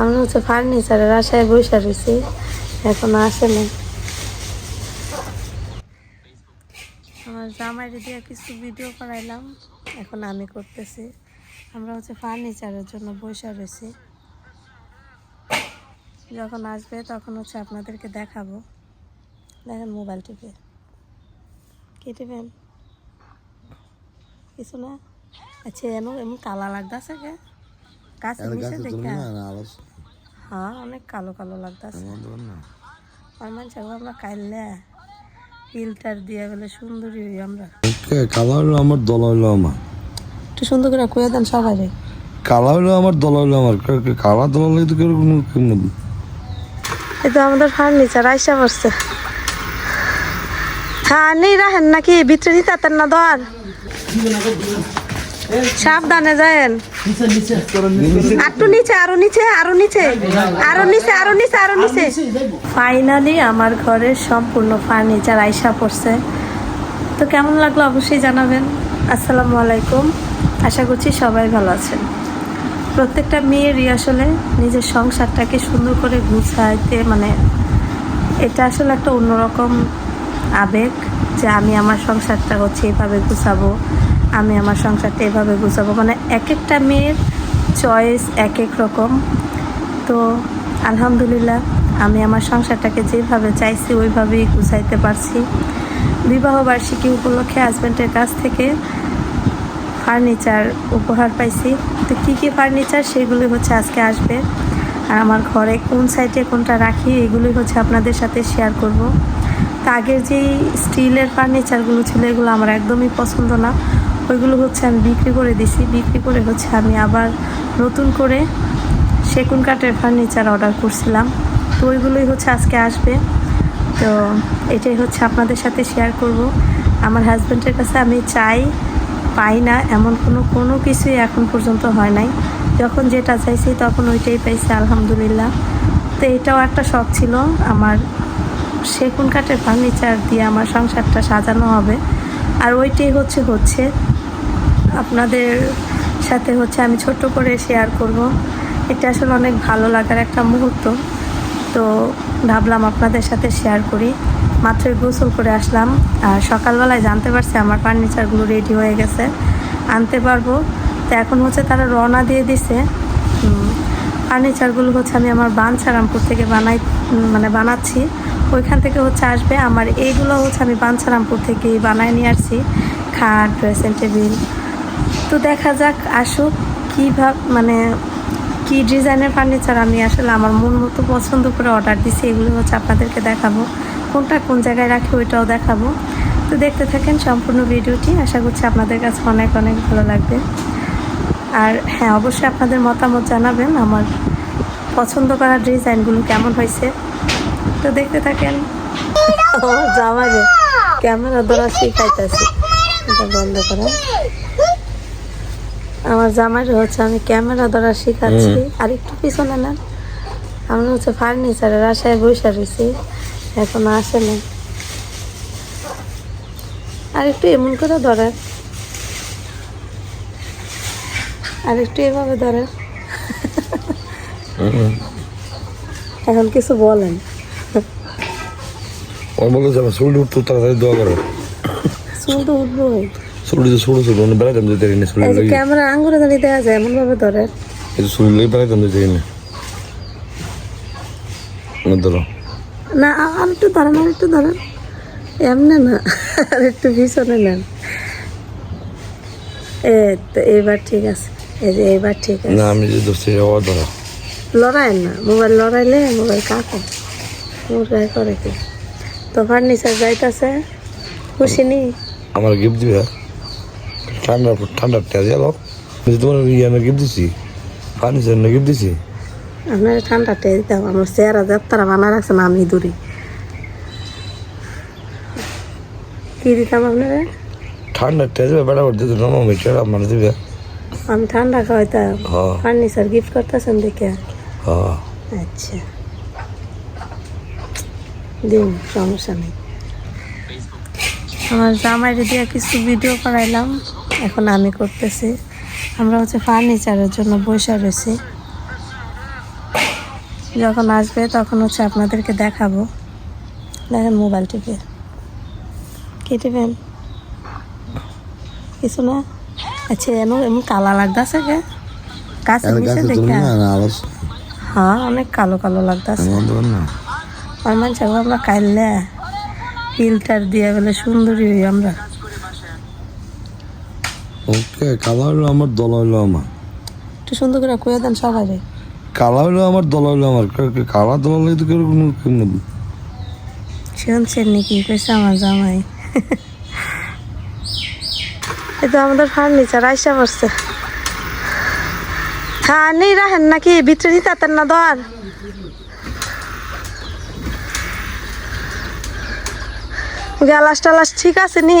আমরা হচ্ছে ফার্নিচারের আশায় বসে রয়েছি। এখনও আসে না আমার জামাই দিয়ে কিছু ভিডিও করাইলাম। এখন আমি করতেছি। আমরা হচ্ছে ফার্নিচারের জন্য বসে রয়েছি। যখন আসবে তখন হচ্ছে আপনাদেরকে দেখাবো। দেখেন মোবাইল টিপে। কি টিপেন? কিছু না? আচ্ছা এমন এমন কালা লাগতেছে কে? দেখে হ্যাঁ অনেক কালো কালো লাগতেছে। আর মানুষ আমরা কাইলে ফিল্টার দিয়ে বলে সুন্দরী হই আমরা। কালা হলো আমার দল আমার। একটু সুন্দর করে কয়ে দেন সবাই কালা হলো আমার দল হইল আমার। কালা দল হলে তো কেমন আমাদের ফার্নিচার আইসা পড়ছে। হ্যাঁ নেই রাখেন নাকি? ভিতরে দিতে না ধর। সাবধানে যায়েন একটু নিচে, আরও নিচে আরও নিচে আরও নিচে আরও নিচে আরও নিচে। ফাইনালি আমার ঘরের সম্পূর্ণ ফার্নিচার আইসা পড়ছে। তো কেমন লাগল অবশ্যই জানাবেন। আসসালামু আলাইকুম। আশা করছি সবাই ভালো আছেন। প্রত্যেকটা মেয়েরই আসলে নিজের সংসারটাকে সুন্দর করে গুছাইতে মানে এটা আসলে একটা অন্যরকম আবেগ যে আমি আমার সংসারটা হচ্ছে এভাবে গুছাবো। আমি আমার সংসারটা এভাবে গুছাবো। মানে এক একটা মেয়ের চয়েস এক এক রকম। তো আলহামদুলিল্লাহ, আমি আমার সংসারটাকে যেভাবে চাইছি, ওইভাবেই গুছাইতে পারছি। বিবাহ বার্ষিকী উপলক্ষে হাজব্যান্ডের কাছ থেকে ফার্নিচার উপহার পাইছি। তো কী কী ফার্নিচার সেগুলি হচ্ছে আজকে আসবে। আর আমার ঘরে কোন সাইডে কোনটা রাখি এগুলি হচ্ছে আপনাদের সাথে শেয়ার করব। তো আগের যেই স্টিলের ফার্নিচারগুলো ছিল, এগুলো আমার একদমই পছন্দ না। ওইগুলো হচ্ছে আমি বিক্রি করে দিছি। বিক্রি করে হচ্ছে আমি আবার নতুন করে সেগুন কাঠের ফার্নিচার অর্ডার করছিলাম। তো ওইগুলোই হচ্ছে আজকে আসবে। তো এটাই হচ্ছে আপনাদের সাথে শেয়ার করব। আমার হাজব্যান্ডের কাছে আমি চাই, পাই না, এমন কোনো কোনো কিছুই এখন পর্যন্ত হয় নাই। যখন যেটা চাইছি তখন ওইটাই পাইছি, আলহামদুলিল্লাহ। তো এটাও একটা শখ ছিল, আমার সেগুন কাঠের ফার্নিচার দিয়ে আমার সংসারটা সাজানো হবে। আর ওইটাই হচ্ছে হচ্ছে আপনাদের সাথে হচ্ছে আমি ছোট্ট করে শেয়ার করব। এটা আসলে অনেক ভালো লাগার একটা মুহূর্ত। তো ভাবলাম আপনাদের সাথে শেয়ার করি। মাত্রই গোসল করে আসলাম। আর সকালবেলায় জানতে পারছি আমার ফার্নিচারগুলো রেডি হয়ে গেছে। আনতে পারব। তো এখন হচ্ছে তারা রওনা দিয়ে দিছে। ফার্নিচারগুলো হচ্ছে আমি আমার বাঞ্ছারামপুর থেকে বানাই মানে বানাচ্ছি। ওইখান থেকে হচ্ছে আসবে। আমার এইগুলো হচ্ছে আমি বাঞ্ছারামপুর থেকে বানায় নিয়ে আসছি। খাট ড্রেসিং টেবিল তো দেখা যাক আসুক কীভাবে মানে কি ডিজাইনের ফার্নিচার? আমি আসলে আমার মন মতো পছন্দ করে অর্ডার দিছি, এগুলো হচ্ছে আপনাদেরকে দেখাবো। কোনটা কোন জায়গায় রাখি ওইটাও দেখাবো। তো দেখতে থাকেন সম্পূর্ণ ভিডিওটি। আশা করছি আপনাদের কাছে অনেক অনেক ভালো লাগবে। আর হ্যাঁ অবশ্যই আপনাদের মতামত জানাবেন, আমার পছন্দ করা ডিজাইনগুলো কেমন হয়েছে। তো দেখতে থাকেন। আমার জামাই ক্যামেরা ধরা শিখাইতেছি। এটা বন্ধ করা। আমার জামাই হচ্ছে আমি ক্যামেরা ধরা শিখাচ্ছি। আর একটু পিছনে না আমরা হচ্ছে ফার্নিচারের আশায় বসে রয়েছি। এখনও আসে না আর একটু এমন করে ধরে আর একটু এভাবে ধরে এখন কিছু বলেন। ওর বলে যে আমার চুলটি উঠতো তাড়াতাড়ি দোয়া করো। চুল তো উঠবোই ছোটো ছোটো মানে বেড়াইতাম যেতে না চুলের এই ক্যামেরা আঙ্গুরে যায় এমন ভাবে ধরে। এই যে চুলের লাগি বেড়াইতাম যেতে না না ধরো। না আর একটু ধরেন আর একটু ধরেন। এমনি না আর একটু পিছনে নেন। এ তো এবার ঠিক আছে এই যে এবার ঠিক আছে। না আমি যে ধরছি ও ধরো। লড়াই না মোবাইল লড়াইলে মোবাইল কাকে? মোবাইল করে কি? তো ফার্নিচার যাইতাছে খুশি নি? আমার গিফট দিবে। ঠান্ডা ঠান্ডার দিয়ে আমি তোমার ইয়ানের গিফট দিছি ফার্নিচার না গিফট দিছি? আপনার ঠান্ডা টেয়ে দিতাম আমার চেহারা যাত্রা বানা রাখছে না আমি দূরে। কি দিতাম আপনারা? ঠান্ডার টেয়া যাবে বেড়া করতে তো নরম হয়েছে আমার দিবে। আমি ঠান্ডা খাওয়াইতাম হ্যাঁ ফার্নিচার গিফট করতেছেন দেখে? হ্যাঁ আচ্ছা। দিন সমস্যা নেই। আমার জামাইরে দিয়ে কিছু ভিডিও করাইলাম। এখন আমি করতেছি। আমরা হচ্ছে ফার্নিচারের জন্য বসে রয়েছি। যখন আসবে তখন হচ্ছে আপনাদেরকে দেখাবো। দেখেন মোবাইল টিপে। কি টিপেন? কিছু না? আচ্ছা এমন এমন কালা লাগতেছে কে? কাছে মিশে দেখে হ্যাঁ অনেক কালো কালো লাগতেছে। আর মানুষ আমরা কাইলে ফিল্টার দিয়ে গেলে সুন্দরী হই আমরা। ওকে কালা হইল আমার দল হইল আমার। একটু সুন্দর করে কয়ে দেন সবাই। কালা হইল আমার দল হইল আমার। কালা দল হইলে তো কেউ কোনো কেমন শুনছেন নাকি? কইছে আমার জামাই। তো আমাদের ফার্নিচার আইসা পড়ছে। হ্যাঁ নেই রাখেন নাকি? ভিতরে নিতে পারতেন না ধর। গ্যালাস টালাস ঠিক আছে নি?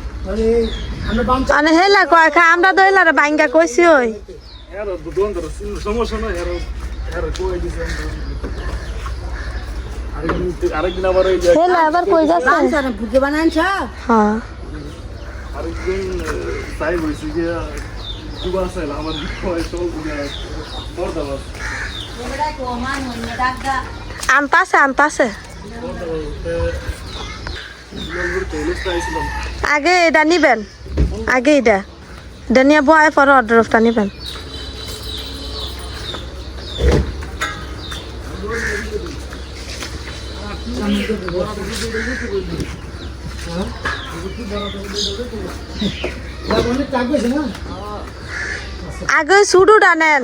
মানে হেলা কয় খা, আমরা তো হেলা রে বাইঙ্গা কইছি ওই। সমস্যা আবার এই হেলা এবার কই যাচ্ছে? বুঝে বানাইছ হ্যাঁ। আরেকদিন তাই বলছি আমার আগে এটা নিবেন। আগে এটা। এটা নিয়ে বয় পরে অর্ডারটা নিবেন। আগে সুডুটা নেন।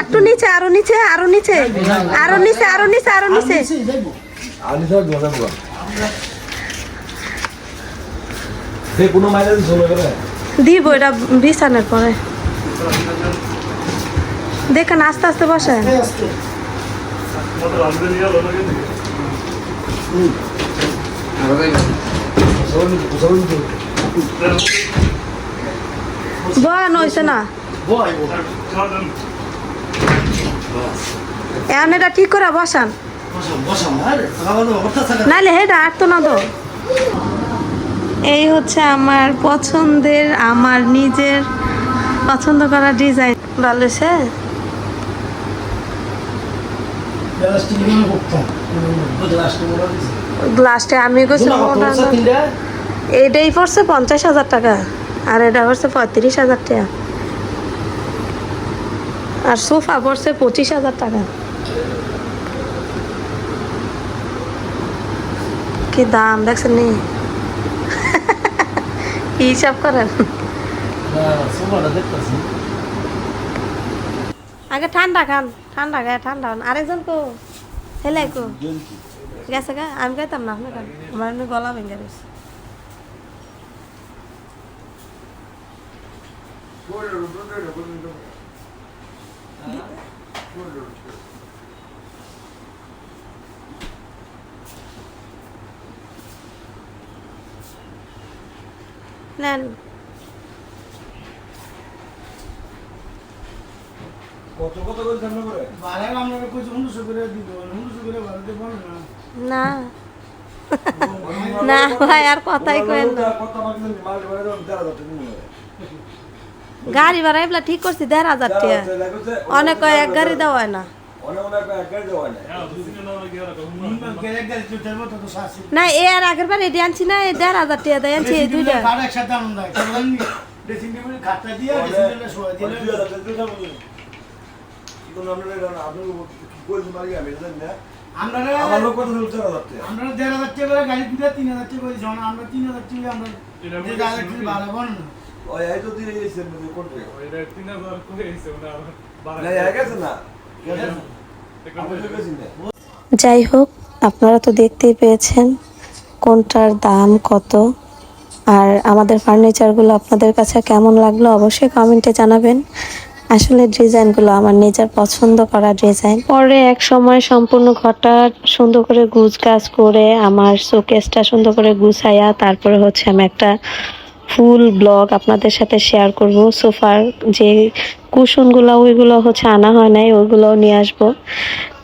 একটু নিচে আরও নিচে আরও নিচে আরও নিচে আরও নিচে আরও নিচে। নিচে চলে গেলে দিব এটা বিছানের পরে। দেখেন আস্তে আস্তে বসেন। আস্তে মতো রান্ধে নিয়ে আলো লাগে বয়ান হয়েছে না। এখন এটা ঠিক করে বসান? নাইলে হেটা আর তো না তো এই হচ্ছে আমার পছন্দের আমার নিজের পছন্দ করা ডিজাইন। ভালো সে? গ্লাসটি আমি গেছি এইটাই পড়ছে পঞ্চাশ হাজার টাকা। আর এটা পড়ছে পঁয়ত্রিশ হাজার টাকা। আর সোফা পড়ছে পঁচিশ হাজার টাকা। কি দাম দেখছেন নি? কি হিসাব করেন? আগে ঠান্ডা খান, ঠান্ডা গায়ে ঠান্ডা খান আরেকজন কো, হেলে কো। গেছে গা? আমি খাইতাম না, আপনি আমার গলা ভেঙে গেছে নেন কত কত করে ধারণা করে বারে আমরা কইছি হুন্ডুসো করে দিব হুন্ডুসো করে বারে দেব না। না। না। ভাই আর কথাই কেন না। কত মাল টাকা গাড়ি ভাড়া এগুলা ঠিক করছি দেড় হাজার টাকা অনেক কয় এক গাড়ি দেওয়া হয় না। না। গেরে গেরে তুই দেব তো তো সাসি না এ আর আগের বার এটি আনছি না দেড় হাজার টাকা দেয় আনছি এই দুইটা। আমরা আমার দেড় হাজার টাকা গাড়ি দিলে তিন হাজার টাকা আমরা তিন হাজার টাকা আমরা দেড় হাজার টাকা ভাড়া বল না ওই এই তো দিয়ে এসে মধ্যে কোটে ওইটা তিন হাজার করে এসে ওটা আবার না এক আছে না? আমি তো গেছি না। যাই হোক আপনারা তো দেখতেই পেয়েছেন কোনটার দাম কত আর আমাদের ফার্নিচারগুলো আপনাদের কাছে কেমন লাগল অবশ্যই কমেন্টে জানাবেন। আসলে ডিজাইনগুলো আমার নিজের পছন্দ করা ডিজাইন। পরে এক সময় সম্পূর্ণ ঘরটা সুন্দর করে গুছ গাছ করে আমার শোকেসটা সুন্দর করে গুছাইয়া তারপরে হচ্ছে আমি একটা ফুল ব্লগ আপনাদের সাথে শেয়ার করব। সোফার যে কুশনগুলো, ওইগুলো হচ্ছে আনা হয় নাই, ওইগুলোও নিয়ে আসব।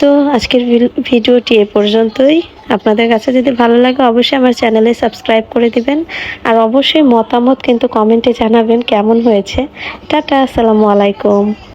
তো আজকের ভিডিওটি এ পর্যন্তই। আপনাদের কাছে যদি ভালো লাগে, অবশ্যই আমার চ্যানেলে সাবস্ক্রাইব করে দিবেন। আর অবশ্যই মতামত কিন্তু কমেন্টে জানাবেন কেমন হয়েছে। টাটা, আসসালামু আলাইকুম।